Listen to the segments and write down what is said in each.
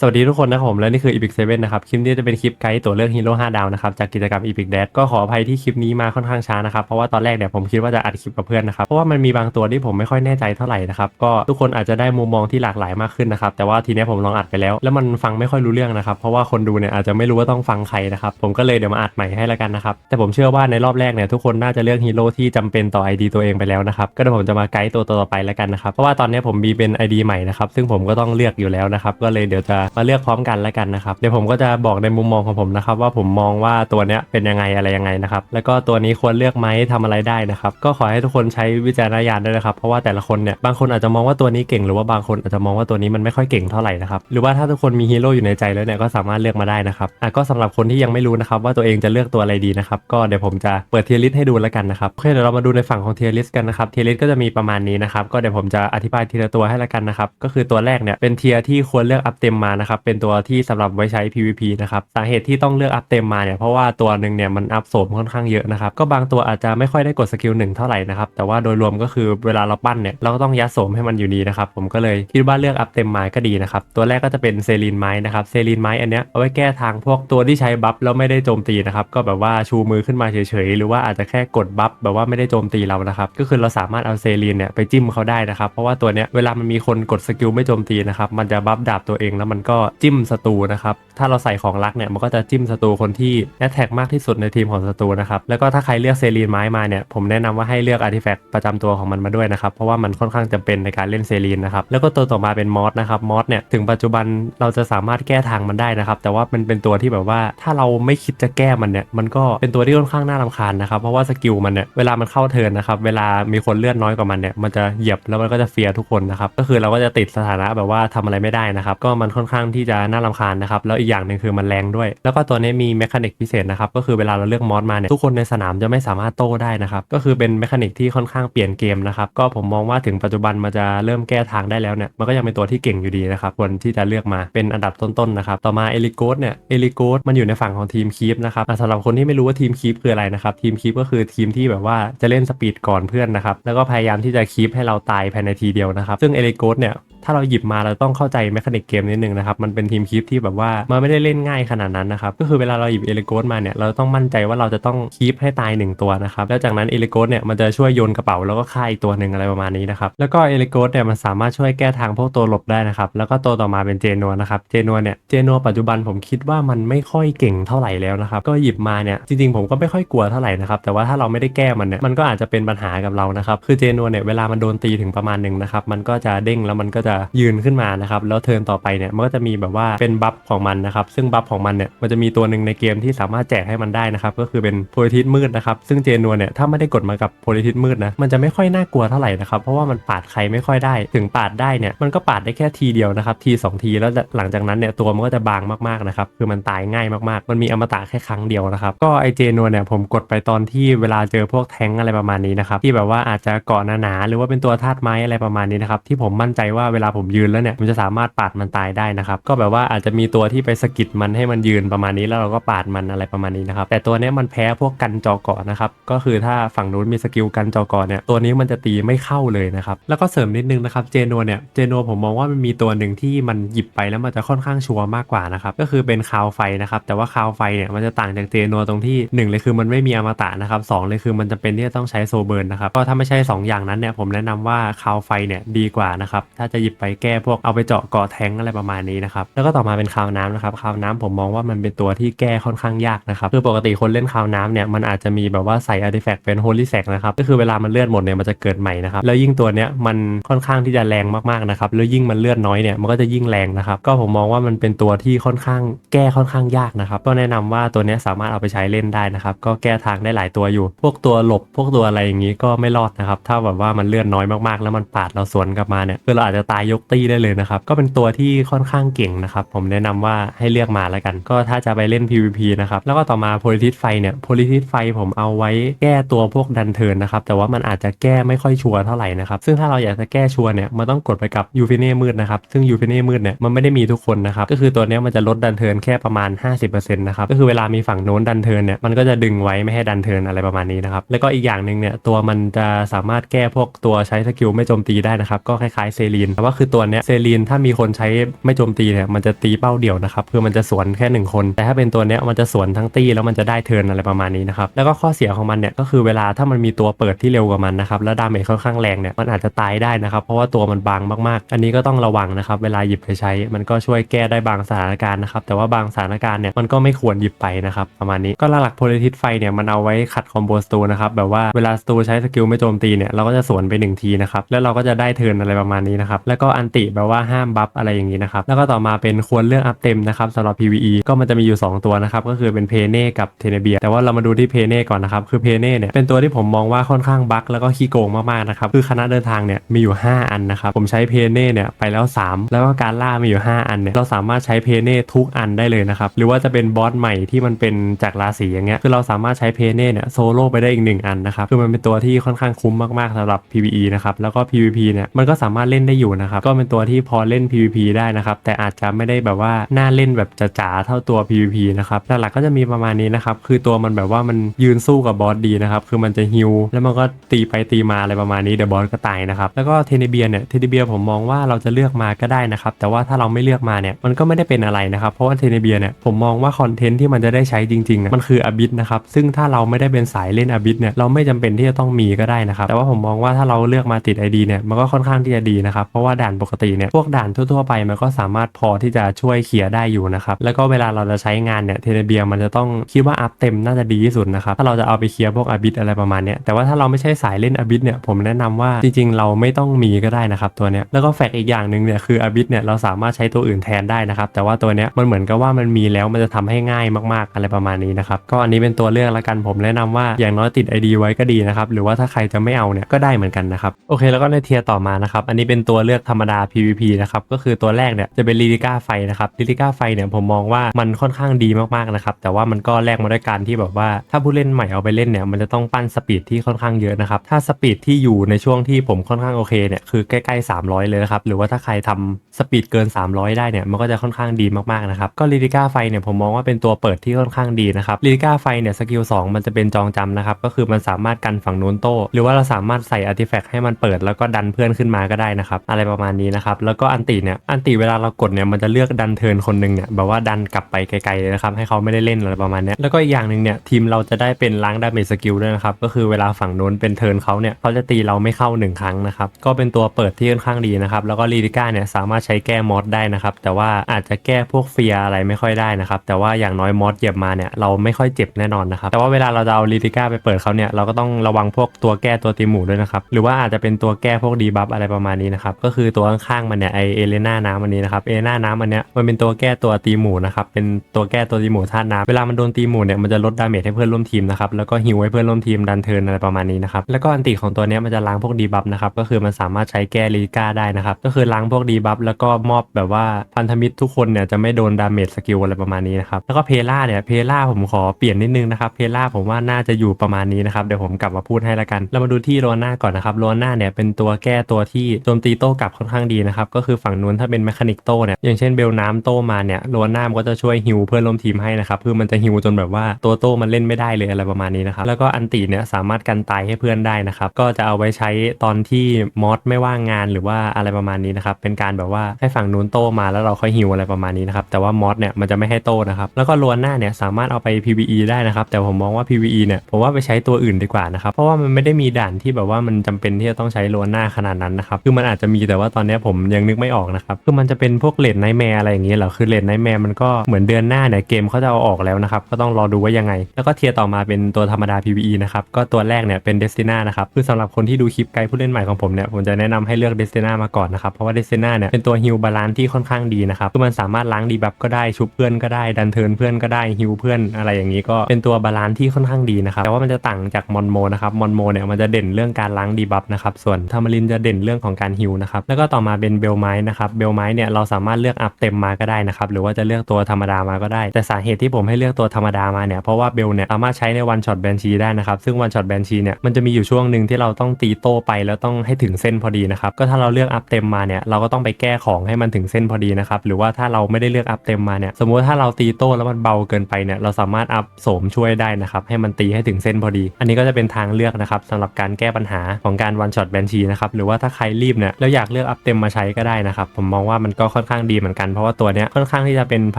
สวัสดีทุกคนนะครับผมและนี่คือ Epic 7นะครับ คลิปนี้จะเป็นคลิปไกด์ตัวเลือกฮีโร่5ดาวนะครับ จากกิจกรรม Epic Dash ก็ขออภัยที่คลิปนี้มาค่อนข้างช้านะครับ เพราะว่าตอนแรกเนี่ยผมคิดว่าจะอัดคลิปกับเพื่อนนะครับ เพราะว่ามันมีบางตัวที่ผมไม่ค่อยแน่ใจเท่าไหร่นะครับ ก็ทุกคนอาจจะได้มุมมองที่หลากหลายมากขึ้นนะครับ แต่ว่าทีนี้ผมลองอัดไปแล้ว แล้วมันฟังไม่ค่อยรู้เรื่องนะครับ เพราะว่าคนดูเนี่ยอาจจะไม่รู้ว่าต้องฟังใครนะครับผมก็เลยเดี๋ยวมาอัดใหม่ให้แล้วกันนะครับแต่ผมเชื่อว่าในรอบแรกเนี่ยทุกคนน่าจะเลือกฮีโร่ที่จำเป็นต่อ ID ตัวเองไปแล้วนะครับก็เดี๋ยวผมจะมาไกด์ตัวต่อไปแล้วกันนะครับเพราะว่าตอนนี้ผมมีเป็น ID ใหม่นะครับซึ่งผมก็ต้องเลือกอยู่แล้วนะครับก็เลยเดี๋ยวจะมาเลือกพร้อมกันแล้วกันนะครับเดี๋ยวผมก็จะบอกในมุมมองของผมนะครับว่าผมมองว่าตัวเนี้ยเป็นยังไงอะไรยังไงนะครับแล้วก็ตัวนี้ควรเลือกไหมทำอะไรได้นะครับก็ขอให้ทุกคนใช้วิจารณญาณด้วยนะครับเพราะว่าแต่ละคนเนี่ยบางคนอาจจะมองว่าตัวนี้เก่งหรือว่าบางคนอาจจะมองว่าตัวนี้มันไม่ค่อยเก่งเท่าไหร่นะครับหรือว่าถ้าทุกคนมีฮีโร่อยู่ในใจแล้วเนี่ยก็สามารถเลือกมาได้นะครับอะก็สำหรับคนที่ยังไม่รู้นะครับว่าตัวเองจะเลือกตัวอะไรดีนะครับก็เดี๋ยวผมจะเปิดเทียร์ลิสให้ดูแล้วกันนะครับโอเคเดี๋ยวเรามาดูในฝั่งของเทียร์ลิสกันนะครับเทียร์ลิสก็จะมีประมาณนี้นะครับก็เดี๋ยวผมจะอธิบายทีละตัวให้ล้วกันนะครับก็คือตัวแรกเนี่ยเป็นเทียร์ที่ควรเลือกอัพเต็มมานะครับเป็นตัวที่สำหรับไว้ใช้ PVP นะครับสาเหตุที่ต้องเลือกอัพเต็มมาเนี่ยเพราะว่าตัวหนึ่งเนี่ยมันอัพโสมค่อนข้างเยอะนะครับก็บางตัวอาจจะไม่ค่อยได้กดสกิลหนึ่งเท่าไหร่นะครับแต่ว่าโดยรวมก็คือเวลาเราปั้นเนี่ยเราก็ต้องยัดโสมให้มันอยู่ดีนะครับผมก็เลยคิดว่าเลือกอัพเต็มไม้ก็ดีนะครับตัวแรกก็จะเป็นเซรีนไม้นะครับเซรีนไม้อันเนี้ยเอาไว้แก้ทางพวกตัวที่ใช้บัฟแล้วไม่ได้โจมตีนะครับก็แบบว่าชูมือขึ้นมาเฉยๆหรือว่าอาจจะแค่กดบัฟแบบว่าไม่ได้โจมตีเรานะครับก็คือเราสามารถเอาเซรีนเนี่ยไปจิ้มเขาได้นะครับเพราะว่าตัวเนี้ยเวลามันมีคนกดสกิลไม่โจมตีนะครับมันจะบัฟดาบตัวเองแล้วมันก็จิ้มสตูนะครับ ถ้าเราใส่ของรักเนี่ยมันก็จะจิ้มศัตรูคนที่แอตแทกมากที่สุดในทีมของศัตรูนะครับแล้วก็ถ้าใครเลือกเซรีนไม้มาเนี่ยผมแนะนำว่าให้เลือกอาร์ติแฟกต์ประจำตัวของมันมาด้วยนะครับเพราะว่ามันค่อนข้างจำเป็นในการเล่นเซรีนนะครับแล้วก็ตัวต่อมาเป็นมอสนะครับมอสเนี่ยถึงปัจจุบันเราจะสามารถแก้ทางมันได้นะครับแต่ว่ามันเป็นตัวที่แบบว่าถ้าเราไม่คิดจะแก้มันเนี่ยมันก็เป็นตัวที่ค่อนข้างน่ารำคาญนะครับเพราะว่าสกิลมันเนี่ยเวลามันเข้าเทิร์นนะครับเวลามีคนเลือดน้อยกว่ามันเนี่ยมันจะเหยียบแล้วมันก็จะเฟียทุกคนนะครับก็คือเราก็จะติดสถานะแบบว่าทำอะไรไม่ได้นะครับก็มันค่อนข้างที่จะน่ารำคาญนะครับแล้วอีกอย่างหนึ่งคือมันแรงด้วย แล้วก็ตัวนี้มีเมคานิกพิเศษนะครับก็คือเวลาเราเลือกมอสมาเนี่ยทุกคนในสนามจะไม่สามารถโต้ได้นะครับก็คือเป็นเมคานิกที่ค่อนข้างเปลี่ยนเกมนะครับก็ผมมองว่าถึงปัจจุบันมันจะเริ่มแก้ทางได้แล้วเนี่ยมันก็ยังเป็นตัวที่เก่งอยู่ดีนะครับควรที่จะเลือกมาเป็นอันดับต้นๆนะครับต่อมาเอลิโกสเนี่ยเอลิโกสมันอยู่ในฝั่งของทีมคีฟนะครับสำหรับคนที่ไม่รู้ว่าทีมคีฟคืออะไรนะครับทีมคีฟก็คือทีมที่แบบว่าจะเล่นสปีดก่อนเพื่อนนะครับแล้วก็พยายามที่จะคีฟให้เราตายภายในทีเดียวนะครับซึ่งเอลิโกสเนี่ย ถ้าเราหยิบมาเราต้องเข้าใจแมคานิกเกมนิดนึงนะครับมันเป็นทีมคีฟที่แบบว่ามันไม่ได้เล่นง่ายขนาดนั้นนะครับก็คือเวลาเราหยิบเอลิโกสมาเนี่ยเราต้องมั่นใจว่าเราจะต้องคีฟให้ตายหนึ่งตัวนะครับแล้วจากนั้นเอลิโกสเนี่ยมันจะช่วยโยนกระเป๋าแล้วก็ฆ่าอีกตัวหนึ่งอะไรประมาณนี้นะครับแล้วก็เอลิโกสเนี่ยมันสามารถช่วยแก้ทางพวกตัวหลบได้นะครับแล้วก็ตัวต่อมาเป็นเจนัวนะครับเจนัวเนี่ยเจนัวปัจจุบันผมคิดว่ามันไม่ค่อยเก่งเท่าไหร่แล้วนะครับก็หยิบมาเนี่ยจริงๆผมก็ไม่ค่อยกลัวเท่าไหร่นะครับแต่ว่าถ้าเราไม่ได้แก้มันเนี่ยมันก็อาจจะเป็นปัญหากับเรานะครับคือเจนัวเนี่ยเวลามันโดนตีถึงประมาณหนึ่งนะครับมันก็จะเด้งแล้วมันก็จะยืนขึ้นมานะครับแล้วเทิร์นต่อไปเนี่ยมันก็จะมีแบบว่าเป็นบัฟของมันนะครับซึ่งบัฟของมันเนี่ยมันจะมีตัวหนึ่งในเกมที่สามารถแจกให้มันได้นะครับก็คือเป็นโพลิทิสมืดนะครับซึ่งเจนัวเนี่ยถ้าไม่ได้กดมากับโพลิทิสมืดนะมันจะไม่ค่อยน่ากลัวเท่าไหร่นะครับเพราะว่ามันปาดใครไม่ค่อยได้ ถึงปาดได้เนี่ยมันก็ปาดได้แค่ทีเดียวนะครับทีสองทีแล้วหลังจากนั้นเนี่ยตัวมันก็จะบางมากๆนะครับคือมันตายง่ายมากๆ มันมีอมตะแค่ครั้งเดียวนะครับก็ไอเจนัวเนี่ยผมกดไปตอนที่เวลาเจอพวกแทงอะไรประมาณนี้นะครับที่แบบว่าอาจจะเกาะหนาๆหรือว่าเป็นตัวธาตุไม้อะไรประมาณนี้นะครับที่ผมมั่นใจว่าเวลาผมยืนแล้วเนี่ยมันจะสามารถปาดมันตายได้นะครับก็แบบว่าอาจจะมีตัวที่ไปสะกิดมันให้มันยืนประมาณนี้แล้วเราก็ปาดมันอะไรประมาณนี้นะครับแต่ตัวนี้มันแพ้พวกกันจอเกาะนะครับก็คือถ้าฝั่งนู้นมีสกิลกันจอเกาะเนี่ยตัวนี้มันจะตีไม่เข้าเลยนะครับแล้วก็เสริมนิดนึงนะครับเจโนเนี่ยเจโนผมมองว่ามันมีตัวหนึ่งที่มันหยิบไปแล้วมันจะค่อนข้างชัวร์มากกว่านะครับก็คือเป็นคาวไฟนะครับแต่ว่าคาวไฟเนี่ยมันจะต่างจากเจโนตรงที่หนึ่งเลยคือมันไม่มีอมตะนะครับสองเลยคือมันจะเป็นที่จะต้องใช้โซเบิร์นนะครับก็ถ้าไม่ใช่สอย่างนั้นเนี่ยผมแนะนำว่าคาวไฟเนี่ยดีกว่านะครับถ้าจะยิบไปแก้พวกเอาไปเจาะเกาะแทงอะไรประมาณนี้นะครับแล้วก็ต่อมาเป็นคาวน้ำนะครับคาวน้ำผมมองว่ามันเป็นตัวที่แก้ค่อนข้างยากนะครับคือปกติคนเล่นคาวน้ำเนี่ยมันอาจจะมีแบบว่าใส่อาร์ติแฟกต์เป็นโฮลี่แซกนะครับก็คือเวลามันเลือดหมดเนี่ยมันจะเกิดใหม่นะครับแล้วยิ่งตัวเนี้ยมันค่อนข้างที่จะแรงมากๆนะครับแล้วยิ่งมันเลือดน้อยเนี่ยมันก็จะยิ่งแรงนะครับก็ผมมองว่ามันเป็นตัวที่ค่อนข้างแก้ค่อนข้างยากนะครับก็แนะนำว่าตัวเนี้ยสามารถเอาไปใช้เล่นได้นะครับก็แก้ทางได้หลายตัวอยู่ พวกตัวหลบพวกตัวอะไรอย่างนี้ก็ไม่รอดนะครับถ้าแบบว่ามันเลือดน้อยมากๆ แล้วมันปาดเราสวนกลับมาเนี่ยคือเราอาจจะตายยกตี้ได้เลยนะครับ ก็เป็นตัวที่ค่อนข้างเก่งนะครับ ผมแนะนำว่าให้เลือกมาแล้วกัน ก็ถ้าจะไปเล่น PVP นะครับ แล้วก็ต่อมาโพลิทิสไฟเนี่ยโพลิทิสไฟผมเอาไว้แก้ตัวพวกดันเทิร์นนะครับ แต่ว่ามันอาจจะแก้ไม่ค่อยชัวร์เท่าไหร่นะครับ ซึ่งถ้าเราอยากจะแก้ชัวร์เนี่ย มันต้องกดไปกับยูฟิเน่มืดนะครับ ซึ่งยูฟิเน่มืดเนี่ย มันไม่ได้มีทุกคนนะครับ ก็คือตัวนี้มันจะลดดันเทิร์นแค่ประมาณ 50%นะครับ ก็คือเวลามีฝั่งโน้นดันเทิร์นเนี่ย มันก็จะดึงไว้ไม่ให้ดันเทิร์นอะไรประมาณนี้นะครับ แล้วก็อีกอย่างหนึ่งเนี่ย ตัวมันจะสามารถแก้พวกตัวใช้สกิลไม่โจมตีได้นะครับ ก็คล้ายๆเซรีนแต่ว่าคือตัวเนี้ยเซรีนถ้ามีคนใช้ไม่โจมตีเนี่ยมันจะตีเป้าเดี่ยวนะครับคือมันจะสวนแค่หนึ่งคน แต่ถ้าเป็นตัวเนี้ยมันจะสวนทั้งตีแล้วมันจะได้เทิร์นอะไรประมาณนี้นะครับแล้วก็ข้อเสียของมันเนี่ยก็คือเวลาถ้ามันมีตัวเปิดที่เร็วกว่ามันนะครับแล้วดาเมจค่อนข้างแรงเนี่ยมันอาจจะตายได้นะครับเพราะว่าตัวมันบางมากๆ อันนี้ก็ต้องระวังนะครับเวลาหยิบไปใช้ มันก็ช่วยแก้ได้บางสถานการณ์นะครับแต่ว่าบางสถานการณ์เนี่ยมันก็ไม่ควรหยิบไปนะครับประมาณนี้ก็หลักๆโพลิทิสไฟเนี่ยมันเอาไว้ขัดคอมโบสตูนะครับแบบว่าเวลาสตูใช้สกิลไม่โจมตีเนี่ยเราก็จะสวนไปหนึ่งทีนะครับแล้วเราก็จะได้เทิร์นอะไรประมาณนี้นะครับแล้วก็อันติแบบว่าห้ามบัฟอะไรอย่างนี้นะครับ แล้วก็ต่อมาเป็นควรเลือกอัพเต็มนะครับสำหรับ PVE ก็มันจะมีอยู่ 2 ตัวนะครับ ก็คือเป็นเพเน่กับเทเนเบีย แต่ว่าเรามาดูที่เพเน่ก่อนนะครับ คือเพเน่เนี่ยเป็นตัวที่ผมมองว่าค่อนข้างบั๊กแล้วก็ขี้โกงมากๆนะครับ คือคณะเดินทางเนี่ยมีอยู่ 5 อันนะครับ ผมใช้เพเน่เนี่ยไปแล้ว 3 แล้วก็การล่ามีอยู่ 5 อันเนี่ย เราสามารถใช้เพเน่ทุกอันได้เลยนะครับ หรือว่าจะเป็นบอสใหม่ที่มันเป็นจากราศีอย่างเงี้ย คือเราสามารถใช้เพเน่เนี่ยโซโล่ไปได้อีกหนึ่งอันนะครับ คือมันเป็นตัวที่ค่อนข้างคุ้มมากๆสำหรับ PVE นะครับ แล้วก็ PVP เนี่ยมันก็สามารถเล่นได้อยู่นะครับก็เป็นตัวที่พอเล่น PVP ได้นะครับแต่อาจจะไม่ได้แบบว่าน่าเล่นแบบจ๋าๆเท่าตัว PVP นะครับหลักๆก็จะมีประมาณนี้นะครับคือตัวมันแบบว่ามันยืนสู้กับบอสดีนะครับคือมันจะฮิวแล้วมันก็ตีไปตีมาอะไรประมาณนี้เดี๋ยวบอสก็ตายนะครับแล้วก็เทเนเบียเนี่ยเทเนเบียผมมองว่าเราจะเลือกมาก็ได้นะครับแต่ว่าถ้าเราไม่เลือกมาเนี่ยมันก็ไม่ได้เป็นอะไรนะครับเพราะว่าเทเนเบียเนี่ยผมมองว่าคอนเทนต์ที่มันจะได้ใช้จริงๆมันคืออบิทนะครับซึ่งถ้าเราไม่ได้เป็นสายเล่นอบิทเนี่ยเราไม่จำเป็นที่จะต้องมีก็ได้นะครับแต่ว่าผมมองว่าถ้าเราเลือกมาติด ID เนี่ยมันก็ค่อนข้างที่จะดีนะครับเพราะว่าด่านปกติเนี่ยพวกด่านทั่วๆไปมันก็สามารถพอที่จะช่วยเคลียได้อยู่นะครับแล้วก็เวลาเราจะใช้งานเนี่ยเทเนเบียมันจะต้องคิดว่าอัพเต็มน่าจะดีที่สุดนะครับถ้าเราจะเอาไปเคลียร์พวกอบิทอะไรประมาณเนี้ยแต่ว่าถ้าเราไม่ใช่สายเล่นอบิทเนี่ยผมแนะนำว่าจริงๆ เราไม่ต้องมีก็ได้นะครับตัวเนี้ยแล้วก็แฟกอีกอย่างหนึ่งเนี่ยคืออบิทเนี่ยเราสามารถใช้ตัวอื่นแทนได้นะครับแต่ว่าตัวเนี้ยมันเหมือนกับว่ามันมีแล้วมันจะทำให้ง่ายมากๆอะไรประมาณนี้นะครับก็อันนี้เป็นตัวเลือกละกันผมแนะนำว่าอย่างน้อยติด ID ไว้ก็ดีนะครับหรือว่าถ้าใครจะไม่เอาเนี่ยก็ได้เหมือนกันนะครับโอเคแล้วก็ในเทียร์ต่อมานะครับอันนี้เป็นตัวเลือกธรรมดา PVP นะครับก็คือตัวแรกเนี่ยจะเป็นลิลิก้าไฟนะครับลิลิก้าไฟเนี่ยผมมองว่ามันค่อนข้างดีมากๆนะครับแต่ว่ามันก็แลกมาด้วยการที่แบบว่าถ้าผู้เล่นใหม่เอาไปเล่นเนี่ยมันจะต้องปั้นสปีดที่ค่อนข้างเยอะนะครับถ้าสปีดที่อยู่ในช่วงที่ผมค่อนข้างโอเคเนี่ยคือใกล้ๆ 300 เลยนะครับหรือว่าถ้าใครทำสปีดเกิน 300 ได้เนี่ยมันก็จะค่อนข้างดีมากๆนะครับก็ลิลิก้าไฟเนี่ยผมมองว่าเป็นตัวเปิดที่ค่อนข้างดีนะครับลิลิก้าไฟเนี่ยสกิล2มันจะเป็นจองจำนะครับก็คือมันสามารถกันฝั่งนู้นโต้หรือว่าเราสามารถใส่อาร์ติแฟกต์ให้มันเปิดแล้วก็ดันเพื่อนขึ้นมาก็ได้นะครับอะไรประมาณนี้นะครับ แล้วก็อันติเนี่ยอันติเวลาเรากดเนี่ยมันจะเลือกดันเทิร์นคนหนึ่งเนี่ยแบบว่าดันกลับไปไกลๆเลยนะครับให้เขาไม่ได้เล่นอะไรประมาณนี้แล้วก็อีกอย่างหนึ่งเนี่ยทีมเราจะได้เป็นล้างดาเมจสกิลด้วยนะครับก็คือเวลาฝั่งนู้นเป็นเทิร์นเขาเนี่ยเขาจะตีเราไม่เข้าหนึ่งครั้งนะครับก็เป็นตัวเปิดที่ค่อนข้างดีนะครับแล้วก็ลีดิก้าเนี่ยสามารถใช้แก้มอสได้นะครับแต่ว่าอาจจะแก้พวกเฟียอะไรไม่ค่อยได้นะครับแต่ว่าอย่างน้อยมอสเหยียบมาเนี่ยเราไม่ค่อยเจ็บแน่นอนนะครับแต่ว่าเวลาเราจะเอาลีดิก้าไปเปิดเขาเนี่ยเราก็ต้องระวังพวกตัวแก้ตัวตีหมูด้วยนะครับหรือว่าอาจจะเป็นตัวแก้พวกดีบัฟอะไรประมาณนี้นะครับก็คือตัวข้างๆมันเนี่ยไอเอเลน่าน้ำอันนี้นะครับเอเลน่าน้ำอันเนี้ยมันเป็นตัวแก้ตัวตีหมูนะครับเป็นตัวแก้ตัวตีหมูธาตุน้ำเวลามันโดนตีหมูเนี่ยมันจะลดดาเมจให้เพื่อนร่วมทีมนะครับแล้วก็ฮิวให้เพื่อนร่วมทีมดันเทิร์นอะไรประมาณนี้นะครับแล้วก็อันติของตัวเนี้ยมันจะล้างพวกดีบัฟนะครับก็คือมันสามารถใช้แก้ลีก้าได้นะครับก็คือล้างพวกดีบัฟแล้วก็มอบแบบว่าพันธมิตรทุกคนเนี่ยจะไม่โดนดาเมจสกิลอะไรประมาณนี้นะครับแล้วก็เพล่าเนี่ยเพล่าผมขอเปลี่ยนนิดนึงนะครับเพล่าผมว่าน่าจะอยู่ประมาณนี้นะครับเดี๋ยวผมกลับมาพูดให้ละกัน เรามาดูที่โรน่าก่อนนะครับโรน่าเนี่ยเป็นตัวแก้ตัวที่โจมตีโต้กลับค่อนข้างดีนะครับ ก็คือฝั่งนู้นถ้าเป็นแมคานิกโต้เนี่ยอย่างเช่นเบลน้ำโต้มาเนี่ยโรน่ามก็จะช่วยฮิวเพื่อนร่วมทีมให้นะครับคือมันจะฮิวจนแบบว่าตัวโต้มันเล่นไม่ได้เลยอะไรประมาณนี้นะครับแล้วก็อันติเนี่ยสามารถกันตายให้เพื่อนได้นะครับก็จะเอาไว้ใช้ตอนที่มอสไม่ว่างงานหรือว่าอะไรประมาณนี้นะครับเป็นการแบบว่าให้ฝั่งนู้นโต้มาแล้วเราค่อยฮิวอะไรประมาณนี้นะครับแต่ว่ามอสเนี่ยมันจะไม่ให้โต้นะครับแล้วก็โรน่าเนี่ยสามารถเอาไป PVE ได้นะครับแต่ผมมองว่า PVE เนี่ยผมว่าไปใช้ตัวอื่นดีกว่านะครับเพราะว่ามันไม่ได้มีด่านที่แบบว่ามันจำเป็นที่จะต้องใช้โรน่าขนาดนั้นนะครับคือมันอาจจะมีแต่ว่าตอนนี้ผมยังนึกไม่ออกนะครับคือมันจะเป็นพวกเลดไนแมร์อะไรอย่างเงี้ยเหรอคือเลดไนแมร์มันก็เหมือนเดือนหน้าเนี่ยเกมเขาจะเอาออกแล้วนะครับก็ต้องรอดูว่ายังไง แล้วก็เทียร์ต่อมาเป็นตัวธรรมดา PVE นะครับก็ตัวแรกเนี่ยเป็น Destina นะครับคือสำหรับคนที่ดูคลิปไกด์ผู้เล่นใหม่ของผมเนี่ยผมจะแนะนำให้เลือก Destina มาก่อนนะครับเพราะว่า Destina เนี่ยเป็นตัวฮิลบาลานที่ค่อนข้างดีนะครับคือมันสามารถล้างดีบัฟก็ได้ชุบเพื่อนก็ได้ดันเทิร์นเพื่อนก็ได้ฮิลเพื่อนอะไรอย่างนี้ก็เป็นตัวบาลานที่ค่อนข้างดีนะครับแต่ว่ามันจะต่างจากมอนโมนะครับมอนโมเนี่ยมันจะเด่นเรื่องการล้างดีบัฟนะครับส่วนทามารินจะเด่นเรื่องของการฮิลนะครับแล้วก็ต่อมาเป็นเบลไม้นะครับเบลไม้เนี่ยเราสามารถเลือกอัพเต็มมาก็ได้นะครับหรือว่าจะเลือกตัวธรรมดามาก็ได้ แต่สาเหตุที่ผมให้เลือกตัวธรรมดามาเนี่ยเพราะว่าเบลเนี่ยสามารถใช้ในวันช็อตแบนชีได้นะครับซึ่งวันช็อตแบนชีเนี่ยมันจะมีอยู่ช่วงหนึ่งที่เราต้องตีโต้ไปแล้วต้องให้ถึงเส้นพอดีนะครับก็ถ้าเราเลือกอัพเต็มมาเนี่ยเราก็ต้องไปแก้ของให้มันถึงเส้นพอดีนะครับหรือว่าถ้าเราไม่ได้เลือกอัพเต็มมาเนี่ยสมมติถ้าเราตีโต้แล้วมันเบาเกินไปเนี่ยเราสามารถอัพโสมช่วยได้นะครับให้มันตีให้ถึงเส้นพอดี อันนี้ก็จะเป็นทางเลือกนะครับสำหรับการแก้ปัญหาของการวันช็อตแบนชีนะครับหรือว่าถ้าใครรีบเนี่ยแล้วอยากลือกอัพเต็มมาใช้ก็ได้นะครับผมมองว่ามันก็ค่อนข้างดีเหมือนกันเพราะว่าตัวเนี้ยค่อนข้างที่จะเป็นพ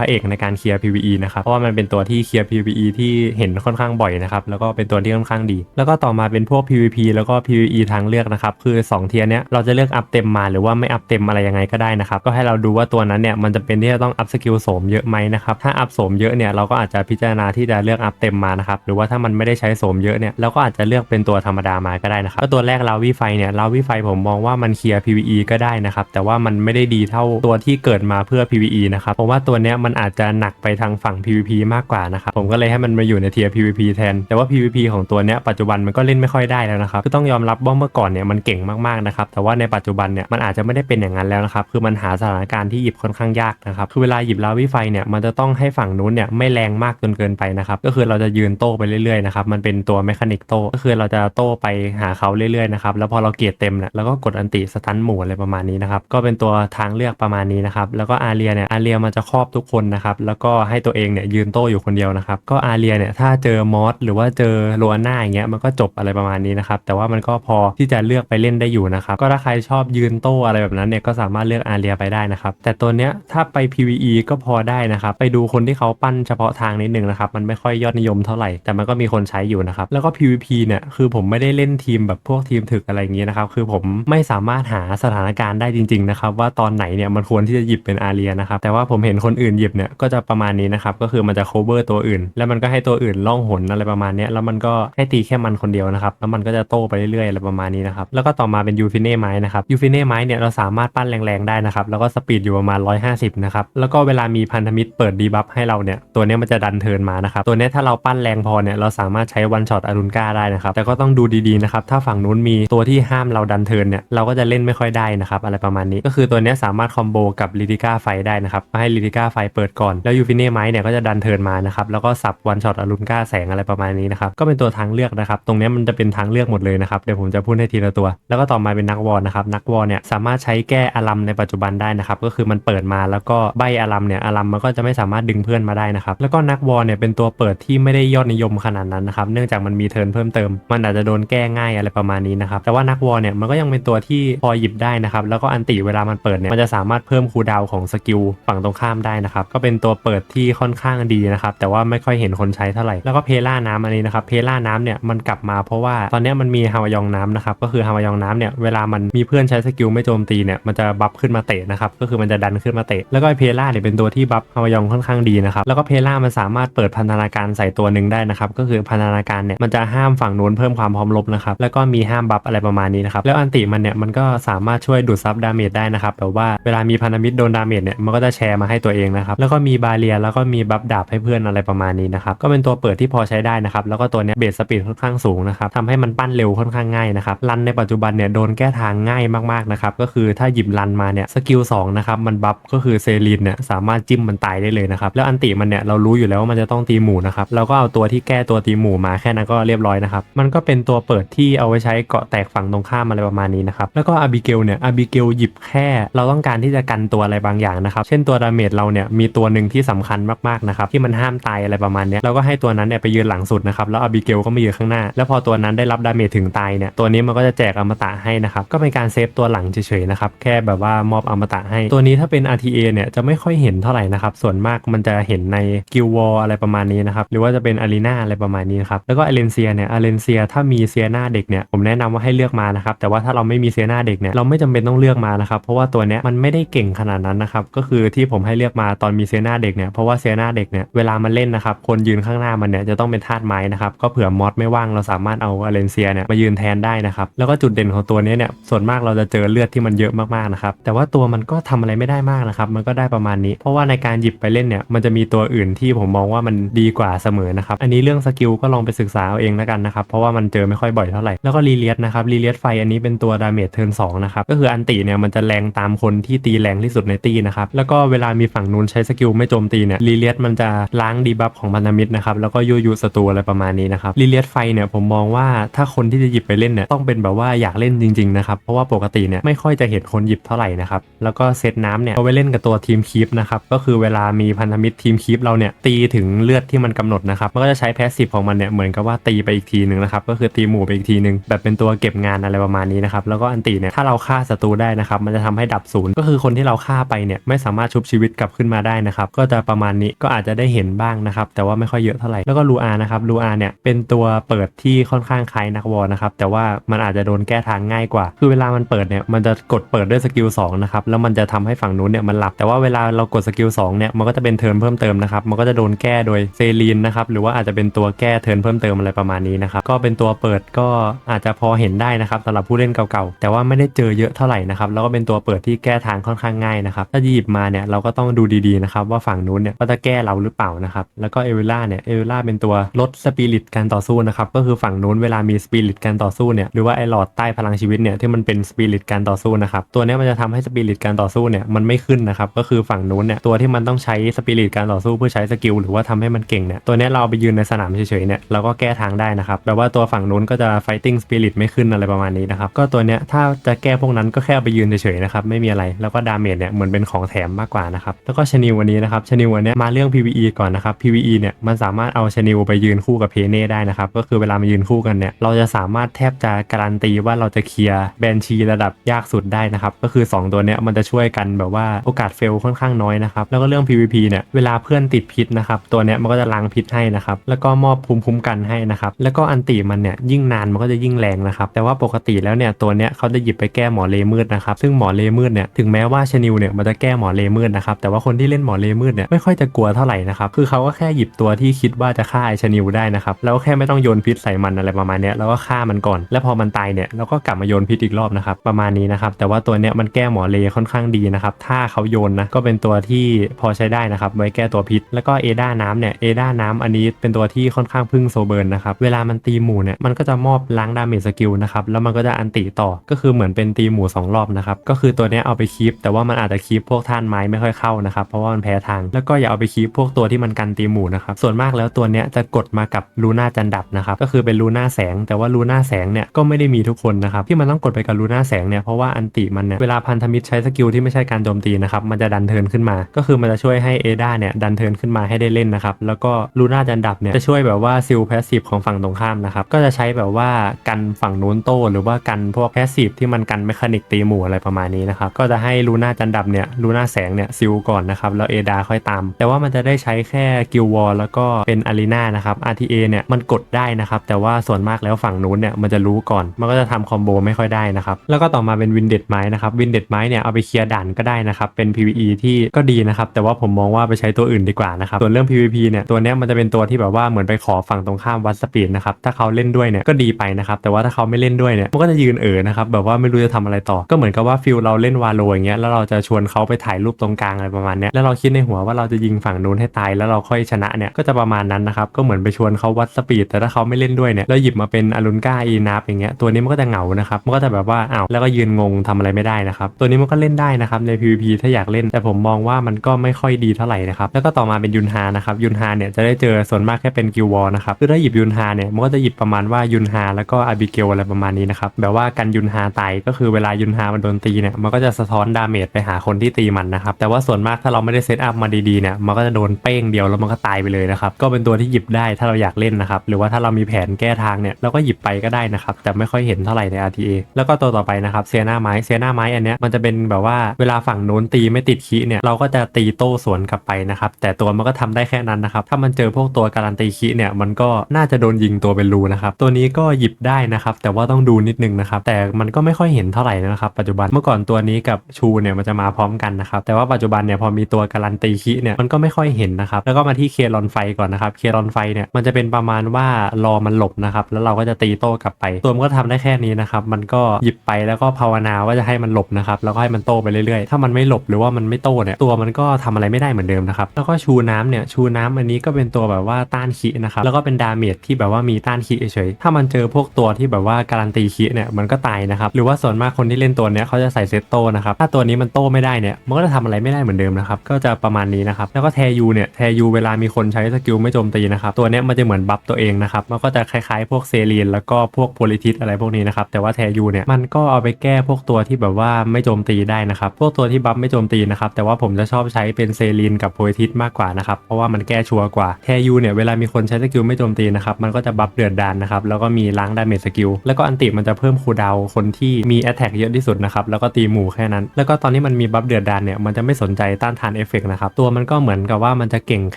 ระเอกในการเคลียร์ PVE นะครับเพราะว่ามันเป็นตัวที่เคลียร์ PVE ที่เห็นค่อนข้างบ่อยนะครับแล้วก็เป็นตัวที่ค่อนข้างดี แล้วก็ต่อมาเป็นพวก PVP แล้วก็ PVE ทางเลือกนะครับคือ2เทียร์เนี้ยเราจะเลือกอัพเต็มมาหรือว่าไม่อัพเต็มอะไรยังไงก็ได้นะครับก็ให้เราดูว่าตัวนั้นเนี่ยมันจะเป็นที่จะต้องอัพสกิลโสมเยอะไหมนะครับถ้าอัพโสมเยอะเนี่ยเราก็อาจจะพิจารณาที่จะเลือกอัพเต็มมานะครับหรือว่าถ้ามันไม่ได้ใช้โสมเยอะเนี่ยเราก็อาจจะเลือกเป็นตัวธรรมดามาก็ได้นะครับตัวแรกลาวิไฟเนี่ยลาวิไฟผมมองว่ามันเคลียร์ PVE ก็ได้นะครับ แต่ว่ามันไม่ได้ดีเท่าตัวที่เกิดมาเพื่อ PVE นะครับ เพราะว่าตัวเนี้ยมันอาจจะหนักไปทางฝั่ง PVP มากกว่านะครับ ผมก็เลยให้มันมาอยู่ในเทียร์ PVP แทน แต่ว่า PVP ของตัวเนี้ยปัจจุบันมันก็เล่นไม่ค่อยได้แล้วนะครับคือต้องยอมรับว่าเมื่อก่อนเนี่ยมันเก่งมากๆนะครับ แต่ว่าในปัจจุบันเนี่ยมันอาจจะไม่ได้เป็นอย่างนั้นแล้วนะครับ คือมันหาสถานการณ์ที่หยิบค่อนข้างยากนะครับ คือเวลาหยิบลาวิไฟเนี่ยมันจะต้องให้ฝั่งนู้นเนี่ยไม่แรงมากจนเกินไปนะครับก็คือเราจะยืนโต้ไปเรื่อยๆนะครับมันเป็นตัวเมคานิกโต้ก็คือเราจะโต้ไปหาเขาเรื่อยๆนะครับแล้วพอเราเกียรเต็มเนี่ยเราก็กดอันติสตันหมู่อะไรประมาณนี้นะครับ ก็เป็นตัวทางเลือกประมาณนี้นะครับ แล้วก็อาเรียเนี่ยอาเรียมันจะครอบทุกคนนะครับ แล้วก็ให้ตัวเองเนี่ยยืนโต้อยู่คนเดียวนะครับ ก็อาเรียเนี่ยถ้าเจอมอสหรือว่าเจอโลอาน่าอย่างเงี้ยมันก็จบอะไรประมาณนี้นะครับ แต่ว่ามันก็พอที่จะเลือกไปเล่นได้อยู่นะครับ ก็ถ้าใครชอบยืนโต้อะไรแบบนั้นเนี่ยก็สามารถเลือกอาเรียไปได้นะครับ แต่ตัวเนี้ยถ้าไป PVE ก็พอได้นะครับ ไปดูคนที่เขาปั้นเฉพาะทางนิดนึงนะครับ มันไม่ค่อยยอดนิยมเท่าไหร่ แต่มันก็มีคนใช้อยู่นะครับ แล้วก็ PVP เนี่ย คือผมไม่ได้เล่นทีมแบบพวกทีมถึกอะไรอย่างงี้นะครับ คือผมไม่สามารถหาสถานการณ์ได้จริงๆนะครับว่าตอนไหนเนี่ยมันควรที่จะหยิบเป็นอาเรียนะครับแต่ว่าผมเห็นคนอื่นหยิบเนี่ยก็จะประมาณนี้นะครับก็คือมันจะ cover ตัวอื่น แล้วมันก็ให้ตัวอื่นล่องหนอะไรประมาณนี้แล้วมันก็ให้ตีแค่มันคนเดียวนะครับแล้วมันก็จะโต้ไปเรื่อยๆอะไรประมาณนี้นะครับแล้วก็ต่อมาเป็นยูฟิเน่ไม้นะครับยูฟิเน่ไม้เนี่ยเราสามารถปั้นแรงๆได้นะครับแล้วก็สปีดอยู่ประมาณ 150 นะครับแล้วก็เวลามีพันธมิตรเปิดดีบัฟให้เราเนี่ยตัวนี้มันจะดันเทิร์นมานะครับตัวนี้ถ้าเราปั้นแรงพอเนี่ยเราสามารถใช้วันช็อตอารุนก้าได้นะครับแต่ก็ต้องดูดีๆนะครับถ้าฝั่งนู้นมีตัวที่ห้ามเราดันเทิร์นเนี่ยเราก็จะเล่นไม่ค่อยได้นะครับอะไรประมาณนี้ก็คือตัวนี้สามารถคอมโบกับลิติก้าไฟได้นะครับให้ลิติก้าไฟเปิดก่อน แล้วยูฟิเน่ไม้เนี่ยก็จะดันเทิร์นมานะครับแล้วก็สับวันช็อตอารุนก้าแสงอะไรประมาณนี้นะครับก็เป็นตัวทางเลือกนะครับตรงนี้มันจะเป็นทางเลือกหมดเลยนะครับเดี๋ยวผมจะพูดให้ทีละตัว แล้วก็ต่อมาเป็นนักวอลนะครับนักวอลเนี่ยสามารถใช้แก้อารัมในปัจจุบันได้นะครับก็คือมันเปิดมาแล้วก็ใบอารัมเนี่ยอารัมมันก็จะไม่สามารถดึงเพื่อนมาได้นะครับแล้วก็นักวอลเนี่ยเป็นตัวเปิดที่ไม่ได้ยอดนิยมขนาดนั้นนะครับเนื่องจากมันมีเทิร์นเพิ่มเติม มันอาจจะโดนแก้ง่ายอะไรประมาณนี้นะครับแต่ว่านักวอลเนี่ยมันก็ยังเป็นตัวที่พอหยิบได้นะครับ แล้วก็อันติเวลามันเปิดเนี่ย มันจะสามารถเพิ่มคูดาวของสกิลฝั่งตรงข้ามได้นะครับ ก็เป็นตัวเปิดที่ค่อนข้างดีนะครับ แต่ว่าไม่ค่อยเห็นคนใช้เท่าไหร่ แล้วก็เพล่าน้ำอันนี้นะครับ เพล่าน้ำเนี่ยมันกลับมาเพราะว่าตอนนี้มันมีฮาวายองน้ำนะครับ ก็คือฮาวายองน้ำเนี่ย เวลามันมีเพื่อนใช้สกิลไม่โจมตีเนี่ย มันจะบัฟขึ้นมาเตะนะครับ ก็คือมันจะดันขึ้นมาเตะ แล้วก็เพล่าเนี่ยเป็นตัวที่บัฟฮาวายองค่อนข้างดีนะครับ แล้วก็เพล่ามันสามารถเปิดพันธนาการใส่ตัวหนึ่งได้นะครับก็คือพันธนาการเนี่ยมันจะห้ามฝั่งนู้นเพิ่มความพร้อมรบนะครับแล้วก็มีห้ามบัฟอะไรประมาณนี้นะครับแล้วอันติมันเนี่ยมันก็สามารถช่วยดูดซับดาเมจได้นะครับแบบว่าเวลามีพันธมิตรโดนดาเมจเนี่ยมันก็จะแชร์มาให้ตัวเองนะครับแล้วก็มีบาเรียแล้วก็มีบัฟดาบให้เพื่อนอะไรประมาณนี้นะครับก็เป็นตัวเปิดที่พอใช้ได้นะครับแล้วก็ตัวเนี้ยเบสสปีดค่อนข้างสูงนะครับทำให้มันปั้นเร็วค่อนข้างง่ายนะครับรันในปัจจุบันเนี่ยโดนแก้ทางง่ายมากๆนะครับก็คือถ้าหยิบรันมาเนี่ยสกิล2นะครับมันบัฟก็คือเซรีนเนี่ยสามารถจิ้มมันตายได้เลยนะครับแล้วอันติมันเนี่ยเรารู้อยู่แล้วว่ามันจะต้องตีหมู่นะครับเราก็เอาตัวที่แก้ตัวตีหมู่มาแค่นั้นก็เรียบร้อยนะครับมันก็เป็นตัวเปิดที่เอาไว้ใช้เกาะแตกฝั่งตรงข้ามอะไรประมาณนี้นะครับแล้วก็อาบิเกลเนี่ยอาบิเกลหยิบแค่ เราต้องการที่จะกันตัวอะไรบางอย่างนะครับ เช่นตัวดาเมจเราเนี่ยมีตัวหนึ่งที่สำคัญมากๆนะครับที่มันห้ามตายอะไรประมาณนี้เราก็ให้ตัวนั้นเนี่ยไปยืนหลังสุดนะครับแล้วอาบิเกลก็มายืนข้างหน้า แล้วพอตัวนั้นได้รับดาเมจถึงตายเนี่ยตัวนี้มันก็จะแจกอมตะให้นะครับก็เป็นการเซฟตัวหลังเฉยๆนะครับแค่แบบว่ามอบอมตะให้ ตัวนี้ถ้าเป็น RTA เนี่ยจะไม่ค่อยเห็นเท่าไหร่นะครับส่วนมากมันจะเห็นในกิลวอลอะไรประมาณนี้นะครับหรือว่าจะเป็นอารีนาอะไรประมาณนี้นครับแล้วก็เอเลนเซียเนี่ยเอเลนเซียถ้ามีเซียหน้าเด็กเนี่ยผมแนะนำว่าให้เลือกมานะครับแต่ว่าถ้าเราไม่มีเซียหน้าเด็กเนี่ยเราไม่จำเป็นต้องเลือกมานะครับ เพราะว่าตัวเนี้ยมันไม่ได้เก่งขนาดนั้นนะครับ ก็คือที่ผมให้เลือกมาตอนมีเซนาเด็กเนี่ยเพราะว่าเซนาเด็กเนี่ยเวลามันเล่นนะครับคนยืนข้างหน้ามันเนี่ยจะต้องเป็นธาตุไม้นะครับก็เผื่อมอสไม่ว่างเราสามารถเอาเอเลนเซียเนี่ยมายืนแทนได้นะครับแล้วก็จุดเด่นของตัวนี้เนี่ยส่วนมากเราจะเจอเลือดที่มันเยอะมากๆนะครับแต่ว่าตัวมันก็ทำอะไรไม่ได้มากนะครับมันก็ได้ประมาณนี้ เพราะว่าในการหยิบไปเล่นเนี่ยมันจะมีตัวอื่นที่ผมมองว่ามันดีกว่าเสมอนะครับอันนี้เรื่องสกิลก็ลองไปศึกษาเอาเองแล้วกันนะครับเพราะว่ามันเจอไม่ค่อยบ่อยเท่าไหร่แล้วก็รีเลียสนะครับรีเลียสไฟอันนี้เป็นตัวดาเมจเทิร์นสองนะครับก็คืออันติเนี่ยมันจะแรงตามคนที่ตีแรงที่สุดในตีนะครับ แล้วก็เวลามีฝั่งนู้นใช้สกิลไม่โจมตีเนี่ยรีเลียสมันจะล้างดีบัฟของพันธมิตรนะครับแล้วก็ยุยุศัตรูอะไรประมาณนี้นะครับรีเลียสไฟเนี่ยผมมองว่าถ้าคนที่จะหยิบไปเล่นเนี่ยต้องเป็นแบบว่าอยากเล่นจริงๆนะครับเพราะว่าปกติเนี่ยไม่ค่อยจะเห็นคนหยิบเท่าไหร่นะครับแล้วก็เซตน้ำเนี่ยเอาไว้เล่นกับตัวทีมคีปนะครับก็คือเวลามีพันธมิตรทีมคีปเราเนี่ยตีถึงเลือดที่มันกำหนดนะครับมันก็จะใช้แพสซีฟของมันเนี่ยเหมือนกับว่าตีไปอีกทีหนึ่งนะครับก็คือตีหมู่ไปอีกทีหนึ่งแบบเป็นตัวเก็บงานอะไรประมาณนี้นะครับแล้วก็อันตีเนี่ยถ้าเราฆ่าศัตรูได้นะครับมันจะทำให้ดับศูนย์ก็คือคนที่เราฆ่าไปเนี่ยไม่สามารถชุบชีวิตกลับขึ้นมาได้นะครับก็จะประมาณนี้ก็อาจจะได้เห็นบ้างนะครับแต่ว่าไม่ค่อยเยอะเท่าไหร่แล้วก็ลูอานะครับลูอาเนี่ยเป็นตัวเปิดที่ค่อนข้างคล้ายนักวอลนะครับแต่ว่ามันอาจจะโดนแก้ทางง่ายกว่า คือเวลามันเปิดเนี่ยมันจะกดเปิดด้วยสกิล2นะครับแล้วมันจะทำให้ฝั่งนู้นเนี่ยมันหลับแต่ว่าเวลาเรากดสกิล2เนี่ยมันก็จะเป็นเทิร์นเพิ่มเติมนะครับมันก็จะโดนแก้โดยเซรีนนะครับหรือว่าอาจจะเป็นตัวแก้เทิร์นเพิ่มเติมอะไรประมาณนี้นะครับก็เป็นตัวเปิดก็อาจจะพอเห็นได้นะครับสำหรับผู้เล่นเก่าๆแต่ว่าไม่ได้เจอเยอะเท่าไหร่นะครับแล้วก็เป็นตัวเปิดที่แก้ทางค่อนข้างง่ายนะครับถ้าหยิบมาเนี่ยเราก็ต้องดูดีๆนะครับว่าฝั่งนู้นเนี่ยก็จะแก้เราหรือเปล่านะครับแล้วก็เอเวล่าเนี่ยเอเวล่าเป็นตัวลดสปิริตการต่อสู้นะครับก็คือฝั่งนู้นเวลามีสปิริตการต่อสู้เนี่ยหรือว่าไอหลอดใต้พลังชีวิตเนี่ยที่มันเป็นสปิริตการต่อสู้นะครับตัวเนี้ยมันจะทำให้สปิริตการต่อสู้เนี่ยมันไม่ขึ้นนะครับก็คือฝั่งนู้นเนี่ยตัวที่มันต้องใช้สปิริตการต่อสู้เพื่อใช้สกิลหรือว่าทำให้มันเก่งเนี่ยตัวนี้เราเอาไปยืนในสนามเฉยๆเนี่ยเราก็แก้ทางได้นะครับแปลว่าตัวฝั่งนู้นก็จะ fighting spirit ไม่ขึ้นอะไรประมาณนี้นะครับก็ตัวเนี้ยถ้าจะแก้พวกนั้นก็แค่เอาไปยืนเฉยๆนะครับไม่มีอะไรแล้วก็ดาเมจเนี่ยเหมือนเป็นของแถมมากกว่านะครับแล้วก็ชนิววันนี้นะครับชนิววันนี้มาเรื่อง PVE ก่อนนะครับ PVE เนี่ยมันสามารถเอาชนิวไปยืนคู่กับเพเน่ได้นะครับก็คือเวลามายืนคู่กันเนี่ยเราจะสามารถแทบจะการันตีว่าเราจะเคลียร์แบนชีระดับยากสุดได้นะครับก็คือ 2 ตัวเนี้ยมันจะช่วยกันแบบว่าโอกาสเฟลค่อนข้างน้อยนะครับแล้วก็เรื่อง PVP เนี่ยเวลาเพื่อนติดพิษนะครับตัวเนี้ยมันก็จะล้างพิษให้นะครับแล้วก็มอบภูมิคุ้มกันให้นะครับแล้วก็อันติมันเนี่ยยิ่งนานมันก็จะยิ่งแรงนะครับแต่ว่าปกติแล้วเนี่ยตัวเนี้ยเขาจะหยิบไปแก้หมอเลมืดนะครับซึ่งหมอเลมืดเนี่ยถึงแม้ว่าชนิวเนี่ยมันจะแก้หมอเลมืดนะครับแต่ว่าคนที่เล่นหมอเลมืดเนี่ยไม่ค่อยจะกลัวเท่าไหร่นะครับคือเขาก็แค่หยิบตัวที่คิดว่าจะฆ่าไอชนิวได้นะครับแล้วก็แค่ไม่ต้องโยนพิษใส่มันอะไรประมาณนี้แล้วก็ฆ่ามันก่อน แล้วพอมันตายเนี่ยเราก็กลับมาโยนพิษอีกรอบนะครับประมาณนี้นะครับแต่ว่าตัวเนี้ยมันแก้หมอเลค่อนข้างดีนะครับถ้าเขาโยนนะก็เป็นตัวที่พอใช้ได้นะครับไว้แก้ตัวพิษ แล้วก็เอดาน้ำเนี่ยเอดาน้ำอันนี้เป็นตัวที่ค่อนข้างพึ่งโซเบิร์นนะครับเวลามันตีหมู่เนี่ยมันก็จะมอบล้างดาเมจสกิลนะครับแล้วมันก็จะอันติต่อก็คือเหมือนเป็นตีหมสองรอบนะครับก็คือตัวนี้เอาไปคีปแต่ว่ามันอาจจะคีปพวกท่านไม้ไม่ค่อยเข้านะครับเพราะว่ามันแพ้ทางแล้วก็อย่าเอาไปคีปพวกตัวที่มันกันตีหมู่นะครับส่วนมากแล้วตัวนี้จะกดมากับลูน่าจันดับนะครับก็คือเป็นลูน่าแสง แต่ว่าลูน่าแสงเนี่ยก็ไม่ได้มีทุกคนนะครับที่มันต้องกดไปกับลูน่าแสงเนี่ยเพราะว่าอันติมันเนี่ยเวลาพันธมิตรใช้สกิลที่ไม่ใช่การโจมตีนะครับมันจะดันเทินขึ้นมา ก็คือมันจะช่วยให้เอดาเนี่ยดันเทินขึ้นมาให้ได้เล่นนะครับแล้วก็ลูน่าจันดับเนี่ยจะช่วยแบบว่าซิลแพสซีฟของฝั่งตรงข้ามนะครับก็จะใช้แบบว่ากันฝั่งนู้นโต้หรือว่ากันพวกแพสซีฟที่มันกันเมคานิกตีหมู่อะไรประมาณนี้นะครับก็จะให้ลูน่าจันดับเนี่ยลูน่าแสงเนี่ยซิลก่อนนะครับแล้วเอดาค่อยตาม แต่ว่ามันจะได้ใช้แค่กิลวอลแล้วก็เป็นอารีนานะครับ RTA เนี่ยมันกดได้นะครับแต่ว่าส่วนมากแล้วฝั่งนู้นเนี่ยมันจะรู้ก่อน มันก็จะทำคอมโบไม่ค่อยได้นะครับแล้วก็ต่อมาเป็นวินเด็ดไม้นะครับวินเด็ดไม้เนี่ยเอาไปเคลียร์ด่านก็ได้นะครับเป็น PVE ที่ก็ดีนะครับแต่ว่าผมมองว่าไปใช้ตัวอื่นดีกว่านะครับส่วนเรื่อง PVP เนี่ยตัวเนี้ยมันจะเป็นตัวที่แบบว่าเหมือนไปขอฝั่งตรงข้ามวัดสปีดนะครับถ้าเขาเล่นด้วยเนี่ยก็ดีไปนะครับแต่ว่าถ้าเขาไม่เล่นด้วยเนี่ยมันก็จะยืนเอ๋อนะครับแบบว่าไม่รู้จะทำอะไรต่อ ก็เหมือนกับว่าฟิลเราเล่นวาโลอย่างเงี้ยแล้วเราจะชวนเขาไปถ่ายรูปตรงกลางอะไรประมาณเนี้ยแล้วเราคิดในหัวว่าเราจะยิงฝั่งนู้นให้ตายแล้วเราค่อยชนะเนี่ยก็จะประมาณนั้นนะครับก็เหมือนไปชวนเขาวัดสปีดแต่ถ้าเขาไม่เล่นด้วยเนี่ยแล้วหยิบมาเป็นอลุนก้าอีนับอย่างเงี้ยตัวนี้มันก็จะเหงานะครับมันก็จะแบบว่าอ้าวแล้วก็ยืนงงทำอะไรไม่ได้นะครับตัวนี้มันก็เล่นได้นะครับใน PVP ถ้าอยากเล่น แต่ผมมองว่ามันก็ไม่ค่อยดีเท่าไหร่นะครับแล้วก็ต่อมาเป็นยุนฮานะครับยุนฮาเนี่ยจะได้เจอส่วนมากแค่เป็นกิลวอลนะครับคือถ้าหยิบยุนฮาเนี่ยมันก็จะหยิบประมาณว่ายุนฮาแล้วก็อาบิเกลอะไรประมาณนี้นะครับแบบว่ากันยุนฮาตายก็คือเวลายุนฮามันโดนตีเนี่ยมันก็จะสะท้อนดาเมจไปหาคนที่ตีมันนะครับแต่ว่าส่วนมากถ้าเราไม่ได้เซตอัพมาดีๆเนี่ยมันก็จะโดนเป้งเดียวแล้วมันก็ตายไปเลยนะครับก็เป็นตัวที่หยิบได้ถ้าเราอยากเล่นนะครับหรือว่าถ้าเรามีแผนแก้ทางเนี่ยเราก็หยิบไปก็ได้นะครับแต่ไม่ค่อยเห็นเท่าไหร่ใน RTA แล้วก็ตัวต่อไปนะครับเซียนาไม้เซียนาไม้อันเนี้ยมันจะเป็นแบบว่าเวลาฝั่งโน้นตีไม่ติดคีเนี่ยเราก็จะตีโต้สวนกลับไปนะครับแต่ตัวมันก็ทำได้แค่นั้นนะครับถ้ามันเจอพวกตัวการันตีคีเนี่ยมันก็น่าจะโดนยิงตัวเป็นรูนะครับตัวนี้ก็หยิบได้นะครับแต่ว่าต้องดูนิดนึงนะครับแต่มันก็ไม่ค่อยเห็นเท่าไหร่นะครับปัจจุบันเมื่อก่อนตัวนี้กับชูเนี่ยมันจะมาพร้อมกันนะครับแต่ว่าปัจจุบันเนี่ยพอมีตัวการันตีคีเนี่ยมันก็ไม่ค่อยเห็นนะครับแล้วก็มาที่เครอนไฟก่อนนะครับเครอนไฟเนี่ยมันจะเป็นประมาณว่ารอมันหลบนะครับแล้วเราก็จะตีโต้กลับไป ตัวมันก็ทำได้แค่นี้นะครับมันก็หยิบไปแล้วก็ภาวนาว่าจะให้มันหลบนะครับแล้วก็ให้มันโต้ไปเรื่อยๆ ถ้ามันไม่หลบหรือว่ามันไม่โต้เนี่ยตัวมันก็ทำอะไรไม่ได้เหมือนเดิมนะครับแล้วก็ชูน้ำเนี่ยชูน้ำอันนี้ก็เป็นตัวแบบว่าต้านคีนะครับแล้วก็เป็นดาเมจที่แบบว่ามีต้านคีเฉยๆถ้ามันเจอพวกตัวที่แบบว่าการันตีคีเนี่ยมันก็ตายนะครับหรือว่าส่วนมากคนที่เล่นตัวเนี้ยเขาจะใส่เซตโต้นะครับ ถ้าตัวนี้มันโต้ไม่ได้เนี่ย มันก็จะทำอะไรไม่ได้เหมือนเดิมนะครับ ก็จะประมาณนี้นะครับ แล้วก็แทยูเนี่ย แทยูเวลามีคนใช้สกิลไม่โจมตีนะครับ ตัวเนี้ยมันจะเหมือนบัฟตัวเองนะครับ มันก็จะคล้ายๆ พวกเซรีนแล้วก็พวกโพลิทิสอะไรพวกนี้นะครับ แต่ว่าแทยูเนี่ย มันก็เอาไปแก้พวกตัวที่แบบว่าไม่โจมตีได้นะครับ พวกตัวที่บัฟไม่โจมตีนะครับ แต่ว่าผมจะชอบใช้เป็นเซรีนกับโพลิทิสมากกว่านะครับ เพราะว่ามันแก้ชัวร์กว่า แทยูเนี่ย เวลามีคนใช้สกิลไม่โจมตีนะครับ มันก็จะบัฟเดือดดานนะครับ แล้วก็มีล้างดาเมจสกิล แล้วก็อันติมันจะเพิ่มคูดาวคนที่มีแอตแทกเยอะที่สุดนะครับแล้วก็ตีหมู่แค่นั้น แล้วก็ตอนที่มันมีบัฟเดือดดานเนี่ยมันจะไม่สนใจต้านทานเอฟเฟกต์นะครับตัวมันก็เหมือนกับว่ามันจะเก่งแ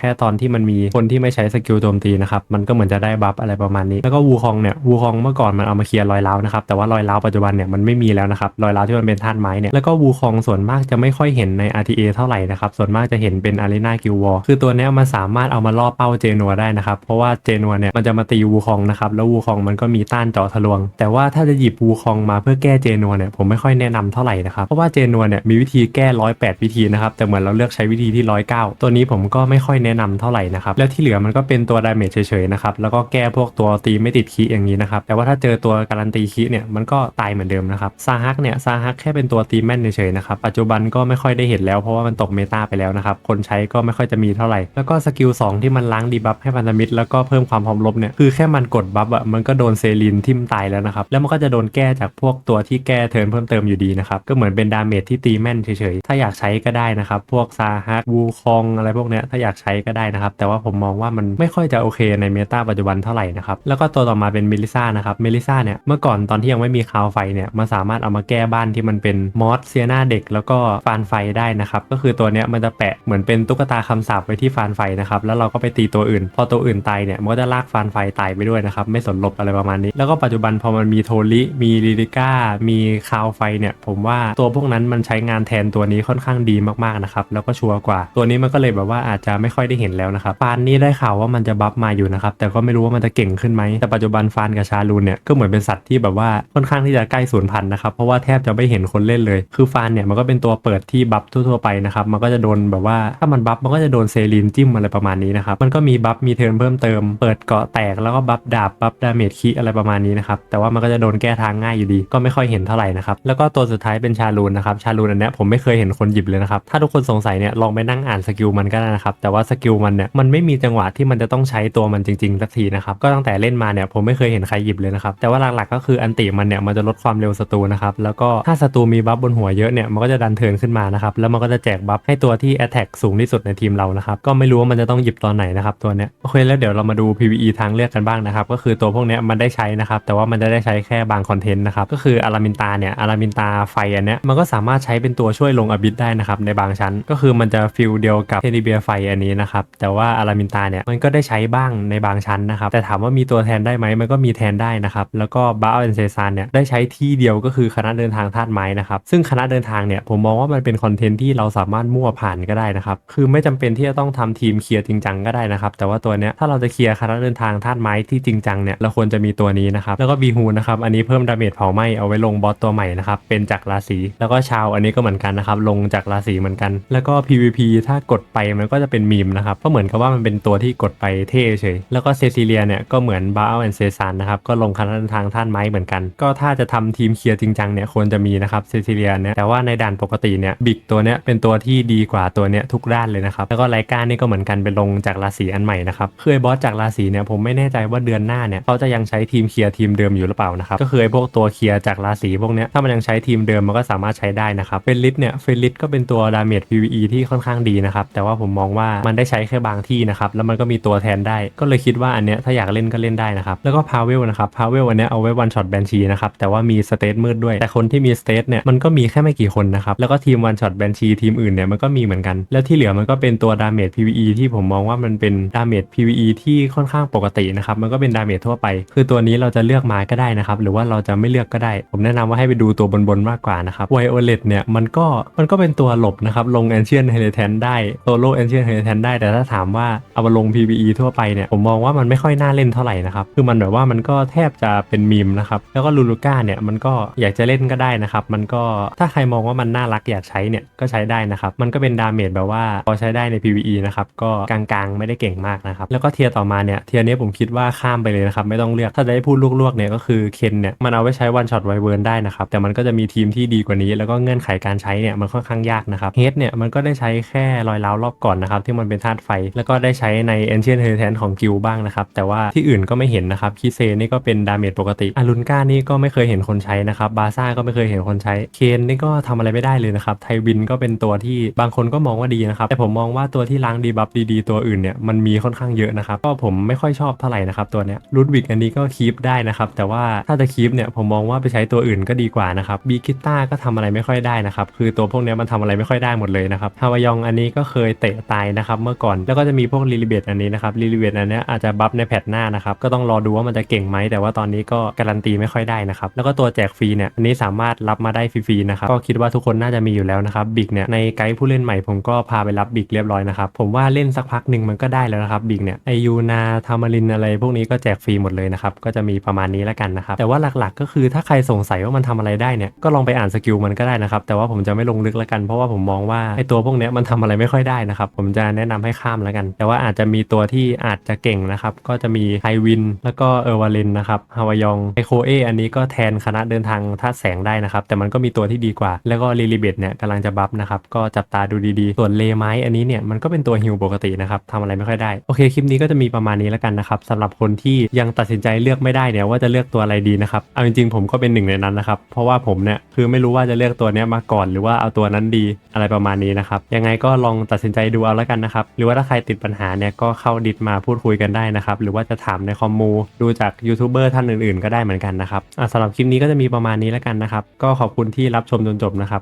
ค่ตอนที่มันมีคนที่ไม่ใช้สกิลโจมตีนะครับมันก็เหมือนจะได้บัฟอะไรประมาณนี้ แล้วก็วูคองเนี่ยวูคองเมื่อก่อนมันเอามาเคลียร์รอยร้าวนะครับแต่ว่ารอยร้าวปัจจุบันเนี่ยมันไม่มีแล้วนะครับรอยร้าวที่มันเป็นธาตุไม้เนี่ยแล้วก็วูคองส่วนมากจะไม่ค่อยเห็นใน RTA เท่าไหร่นะครับส่วนมากจะเห็นเป็นอารีนากิลวอคือตัวเนี้ยมันสามารถเอามาล่อเป้าเจนัวได้นะครับเพราะว่าเจนัวเนี่ยมันจะมาตีวูคองนะครับแล้ววูคองมันก็มีต้านเจาะทะลวง แต่ว่าถ้าจะหยิบวูคองมาเพื่อแก้เจนัวเนี่ยผมไม่ค่อยแนะนำเท่าไหร่นะครับ เพราะว่าเจนัวเนี่ยมีวิธีแก้ร้อยแปดวิธีนะครับแต่เหมือนเราเลือกใช้วิธีที่ร้อยเก้าตัวนี้ผมก็ไม่ค่อยแนะนำเท่าไหร่นะครับแล้วที่เหลือมันก็เป็นตัวดาเมจเฉยๆนะครับแล้วก็แก้พวกตัวตีไม่ติดคีย์อย่างนี้นะครับแต่ว่าถ้าเจอตัวการันตีคีย์เนี่ยมันก็ตายเหมือนเดิมนะครับซาฮักเนี่ยซาฮักแค่เป็นตัวตีแม่นเฉยๆนะครับปัจจุบันก็ไม่ค่อยได้เห็นแล้วเพราะว่ามันตกเมตาไปแล้วนะครับคนใช้ก็ไม่ค่อยจะมีเท่าไหร่ แล้วก็สกิล2ที่มันล้างดีบัฟให้พันธมิตรแล้วก็เพิ่มความพร้อมรบเนี่ยคือแค่มันกดบัฟอะมันก็โดนเซรีนทิ่มตายแล้วนะครับแล้วมันก็จะโดนแก้จากพวกตัวที่แก้เทิร์นเพิ่มเติมอยู่ดีนะครับ ก็เหมือนเป็นดาเมจที่ตีแม่นเฉยๆ ถ้าอยากใช้ก็ได้นะครับ พวกซาฮักวูคองอะไรพวกเนี้ยถ้าอยากใช้ก็ได้นะครับ แต่ว่าผมมองว่ามันไม่ค่อยจะโอเคในเมตาปัจจุบันเท่าไหร่นะครับ แล้วก็ตัวต่อมาเป็นเมลิซ่านะครับเมลิซ่าเนี่ยเมื่อก่อนตอนที่ยังไม่มีคาวไฟเนี่ยมันสามารถเอามาแก้บ้านที่มันเป็นมอสเซียนาเด็ก แล้วก็ฟานไฟได้นะครับก็คือตัวเนี้ยมันจะแปะเหมือนเป็นตุ๊กตาคำสาปไว้ที่ฟานไฟนะครับแล้วเราก็ไปตีตัวอื่น พอตัวอื่นตายเนี่ยมันก็จะลากฟานไฟตายไปด้วยนะครับไม่สนลบอะไรประมาณนี้ แล้วก็ปัจจุบันพอมันมีโทลิมีลิลิก้ามีคาวไฟเนี่ยผมว่าตัวพวกนั้นมันใช้งานแทนตัวนี้ค่อนข้างดีมากๆนะครับแล้วก็ชัวร์กว่า ตัวนี้มันก็เลยแบบว่าอาจจะไม่ค่อยได้เห็นแล้วนะครับฟานนี่ได้ข่าวว่ามันจะบัฟมาอยู่นะครับแต่ก็ไม่รู้ว่ามันจะเก่งขึ้นไหมแต่ปัจจุบันฟานกับชาลูนเนี่ยก็เหมือนเป็นสัตว์ที่แบบว่าค่อนข้างที่จะใกล้สูญพันธุ์นะครับเพราะว่าแทบจะไม่เห็นคนเล่นเลย คือฟานเนี่ยมันก็เป็นตัวเปิดที่บัฟทั่วๆไปนะครับมันก็จะโดนแบบว่าถ้ามันบัฟมันก็จะโดนเซรีนจิ้มอะไรประมาณนี้นะครับมันก็มีบัฟมีเทิร์นเพิ่มเติมเปิดเกาะแตกแล้วก็บัฟดาบบัฟดาเมจคีอะไรประมาณนี้นะครับแต่ว่ามันก็จะโดนแก้ทางง่ายอยู่ดี ก็ไม่ค่อยเห็นเท่าไหร่นะครับแล้วก็ตัวสุดท้ายเป็นชาลูนนะครับชาลูนอันเนี้ยผมไม่เคยเห็นคนหยิบเลยนะครับถ้าทุกคนสงสัยเนี่ยลองไปนั่งอ่านสกิลมันก็ได้นะครับแต่ว่าสกิลมันเนี่ยมันไม่มีจังหวะที่มันจะต้องใช้ตัวมันจริงๆสักทีนะครับก็ตั้งแต่เล่นมาเนี่ยผมไม่เคยเห็นใครหยิบเลยนะครับแต่ว่าหลักๆก็คืออันติมันเนี่ยมันจะลดความเร็วศัตรูนะครับแล้วก็ถ้าศัตรูมีบัฟบนหัวเยอะเนี่ยมันก็จะดันเทินขึ้นมานะครับแล้วมันก็จะแจกบัฟให้ตัวที่ Attack สูงที่สุดในทีมเรานะครับก็ไม่รู้ว่ามันจะต้องหยิบตอนไหนนะครับตัวเนี้ยโอเคแล้วเดี๋ยวเรามาดู PVE ทางเลือกกันบ้างนะครับก็คือตัวพวกเนี้ยมันได้ใช้นะครับแต่ว่ามันจะได้ใช้แค่บางคอนเทนต์นะครับก็คืออารามินตาเนี่ยอารามินตาไฟอันเนี้ยมันก็สามารถใช้เป็นตัวช่วยลงอบิดได้นะครับในบางชั้น ก็คือมันจะฟิลเดียวกับเทนิเบียไฟอันนี้นะครับแต่ว่าอารามินตาเนี่ยมันก็ได้ใช้บ้างในบางชั้นนะครับแต่ถามว่ามีตัวแทนได้ไหมมันก็มีแทนได้นะครับแล้วก็บาอันเซซานเนี่ยได้ใช้ที่เดียวก็คือคณะเดินทางธาตุไม้นะครับซึ่งคณะเดินทางเนี่ยผมมองว่ามันเป็นคอนเทนต์ที่เราสามารถมั่วผ่านก็ได้นะครับคือไม่จำเป็นที่จะต้องทำทีมเคลียร์จริงจังก็ได้นะครับแต่ว่าตัวเนี้ยถ้าเราจะเคลียร์คณะเดินทางธาตุไม้ที่จริงจังเนี่ยเราควรจะมีตัวนี้นะครับแล้วก็บีฮูนะครับอันนี้เพิ่มดาเมจเผาไหม้เอาไว้ลงบอสตัวใหม่นะครับเป็นจากราศีแล้วก็ชาวอันนี้ก็เหมือนกันนะครับลงจากราศีเหมือนกัน แล้วก็ PVP ถ้ากดไปมันก็จะเป็นมีมนะครับก็เหมือนกับว่ามันเป็นตัวที่กดไปเท่เฉยแล้วก็เซซิเลียเนี่ยก็เหมือนบาอันเซซานนะครับก็ลงคณะเดินทางธาตุไม้เหมือนกัน ก็ถ้าจะทำทีมเคลียร์จริงจังเนี่ยควรจะมีนะครับเซซิเลียเนี่ยแต่ว่าในด่านปกติเนี่ยบิกตัวเนี้ยเป็นตัวที่ดีกว่าตัวเนี้ยทุกด้านเลยนะครับแล้วก็ไลกานี่ก็เหมือนกันเป็นลงจากราศีอันใหม่นะครับคือบอสจากราศีเนี่ยผมไม่แน่ใจว่าเดือนหน้าเนี่ยเขาจะยังใช้ทีมเคลียร์ทีมเดิมอยู่หรือเปล่านะครับก็คือไอ้พวกตัวเคลียร์จากราศีพวกเนี้ยถ้ามันยังใช้ทีมเดิมมันก็สามารถใช้ได้นะครับเฟลิสเนี่ยเฟลิสก็เป็นตัวดาเมจ PVE ที่ค่อนข้างดีนะครับแต่ว่าผมมองว่ามันได้ใช้แค่บางที่นะครับแล้วมันก็มีตัวแทนได้ ก็เลยคิดว่าอันเนี้ยถ้าอยากเล่นก็เล่นได้นะครับแล้วก็พาวเวลนะครับพาวเวลอันเนี้ยเอาไว้วันช็อตแบนชีนะครับแต่ว่ามีสเตตมืดด้วย แต่คนที่มีสเตตเนี่ยมันก็มีแค่ไม่กี่คนนะครับแล้วก็ทีมวันช็อตแบนชีทีมอื่นเนี่ยมันก็มีเหมือนกัน แล้วที่เหลือมันก็เป็นตัวดาเมจ PVE ที่ผมมองว่ามันเป็นดาเมจ PVE ที่ค่อนข้างปกตินะครับมันก็เป็นดาเมจทั่วไป คือตัวนี้เราจะเลือกมาก็ได้นะครับหรือว่าเราจะไม่เลือกก็ได้ ผมแนะนำว่าให้ไปปดูตัวบนๆมากกว่านะครับไวโอเลตเนี่ยมันก็มันก็เป็นตัวหลบนะครับลง Ancient Heritage ได้โซโล่ Ancient Heritage ได้แต่ถ้าถามว่าเอามาลง PVE ทั่วไปเนี่ยผมมองว่ามันไม่ค่อยน่าเล่นเท่าไหร่นะครับคือมันแบบว่ามันก็แทบจะเป็นมีมนะครับแล้วก็ลูลูก้าเนี่ยมันก็อยากจะเล่นก็ได้นะครับมันก็ถ้าใครมองว่ามันน่ารักอยากใช้เนี่ยก็ใช้ได้นะครับมันก็เป็นดาเมจแบบว่าพอใช้ได้ใน PVE นะครับก็กลางๆไม่ได้เก่งมากนะครับแล้วก็เทียร์ต่อมาเนี่ยเทียร์นี้ผมคิดว่าข้ามไปเลยนะครับไม่ต้องเลือกถ้าจะให้พูดลวกๆเนี่ยก็คือเคนเนี่ยมันเอาไว้ใช้วันช็อตไวเวิร์นได้นะครับแต่มันก็จะมีทีมที่ดีกว่านี้ แล้วก็เงื่อนไขการใช้เนี่ยมันค่อนข้างยากนะครับเฮดเนี่ยมันก็ได้ใช้แค่รอยร้าวรอบก่อนนะครับที่มันเป็นธาตุไฟ แล้วก็ได้ใช้ใน Ancient Heritage ของกิลบ้างนะครับแต่ว่าที่อื่นก็ไม่เห็นนะครับคิเซนี่ก็เป็นดาเมจปกติอารุนก้านี่ก็ไม่เคยเห็นคนใช้นะครับบาซ่าก็ไม่เคยเห็นคนใช้เคนนี่ก็ทำอะไรไม่ได้เลยนะครับไทวินก็เป็นตัวที่บางคนก็มองว่าดีนะครับแต่ผมมองว่าตัวที่ล้างดีบัฟดีๆตัวอื่นเนี่ยมันมีค่อนข้างเยอะนะครับก็ผมไม่ค่อยชอบเท่าไหร่นะครับตัวเนี้ยรูดวิกอันนี้ก็คีปได้นะครับแต่ว่าถ้าจะคีปเนี่ยผมมองว่าไปใช้ตัวอื่นก็ดกว่านะครับบีคิต้าก็ทำอะไรไม่ค่อยได้นะครับคือตัวพวกนี้มันทำอะไรไม่ค่อยได้หมดเลยนะครับฮาวายองอันนี้ก็เคยเตะตายนะครับเมื่อก่อนแล้วก็จะมีพวกลิลิเบตอันนี้นะครับลิลิเบตอันนี้อาจจะบัฟในแพทหน้านะครับก็ต้องรอดูว่ามันจะเก่งไหมแต่ว่าตอนนี้ก็การันตีไม่ค่อยได้นะครับแล้วก็ตัวแจกฟรีเนี่ยอันนี้สามารถรับมาได้ฟรีๆนะครับก็คิดว่าทุกคนน่าจะมีอยู่แล้วนะครับบิกเนี่ยในไกด์ผู้เล่นใหม่ผมก็พาไปรับบิกเรียบร้อยนะครับผมว่าเล่นสักพักหนึ่งมันก็ได้แล้วนะครับบิกเนี่ยไอยูนาทามารินอะไรพวกนี้ก็แจกฟรีหมดเลยนะครับก็จะมีประมาณนี้แล้วกันนะครับแต่ว่าหลักๆ ก็คือถ้าใครสงสัยว่ามันทำอะไรได้เนี่ยก็ลองไปอ่านสกิลมันก็ได้นะครับแต่ว่าผมจะไม่ลงลึกแล้วกันเพราะว่าผมมองว่าไอตัวพวกเนี้ยมันทำอะไรไม่ค่อยได้นะครับผมจะแนะนำให้ข้ามแล้วกัน แต่ว่าอาจจะมีตัวที่อาจจะเก่งนะครับก็จะมีไฮวิน แล้วก็เออร์วาเลนนะครับฮาวายองไอโคเออันนี้ก็แทนคณะเดินทางท่าแสงได้นะครับแต่มันก็มีตัวที่ดีกว่า แล้วก็ลิลิเบตเนี่ยกำลังจะบัฟนะครับก็จับตาดูดีๆ ส่วนเลไม้อันนี้เนี่ยมันก็เป็นตัวฮิวปกตินะครับทำอะไรไม่ค่อยได้โอเคคลิปนี้ก็จะมีประมาณนี้แล้วกันนะครับสำหรับคนที่ยังตัดสินใจเลือกไม่ได้เนี่ยว่าจะเลือกตัวอะไรดีนะครับเอาจริงๆผมก็เป็นหนึ่งในนั้นนะครับเพราะว่าผมเนี่ยคือไม่รู้ว่าจะเลือกตัวนี้มาก่อน หรือว่าเอาตัวนั้นดีอะไรประมาณนี้นะครับ ยังไงก็ลองตัดสินใจดูเอาแล้วกันนะครับ หรือว่าถ้าใครติดปัญหาเนี่ยก็เข้าดิสมาพูดคุยกันได้นะครับ หรือว่าจะถามในคอมมูดูจากยูทูบเบอร์ท่านอื่นๆ ก็ได้เหมือนกันนะครับสำหรับคลิปนี้ก็จะมีประมาณนี้แล้วกันนะครับ ก็ขอบคุณที่รับชมจนจบนะครับ